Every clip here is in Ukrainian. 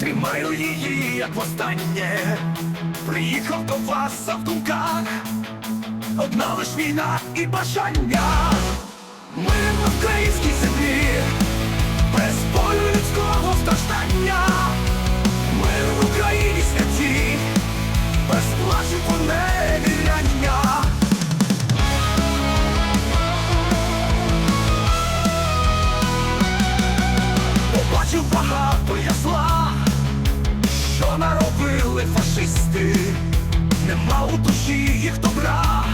Тримаю її, як востаннє. Приїхав до вас в думках. Одна лиш війна і бажання. Ми в українській землі Без болю людського страждання. Ми в Україні святі Без плачу поневіряння наробили фашисти, нема у душі їх добра,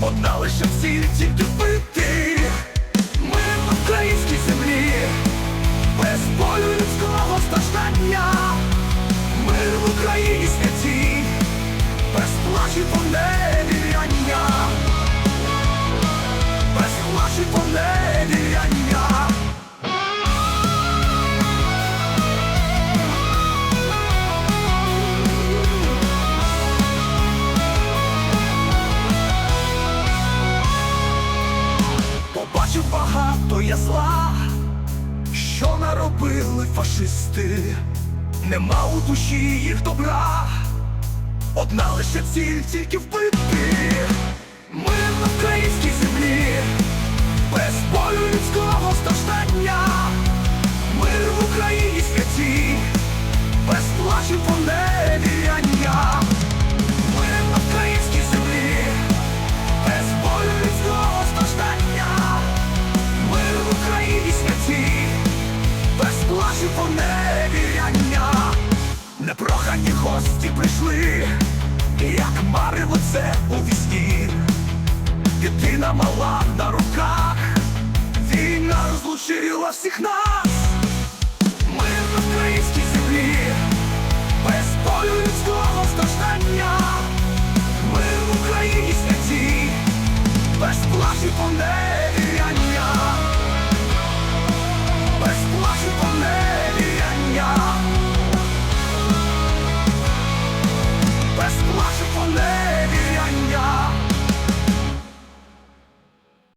одна лише ціль тільки вбити. Ми в українській землі, без болю людського страждання. Ми в Україні святі, без плачу поневіряння, без плачу поневіряння. Побачив багато зла, що наробили фашисти, нема у душі їх добра, одна лише ціль тільки вбити. Ми в українській землі, без болю людського страждання. Ми в Україні святі, без плачу поневіряння. Гості прийшли, як мари це у вісні. Дитина мала на руках, війна розлучила всіх нас.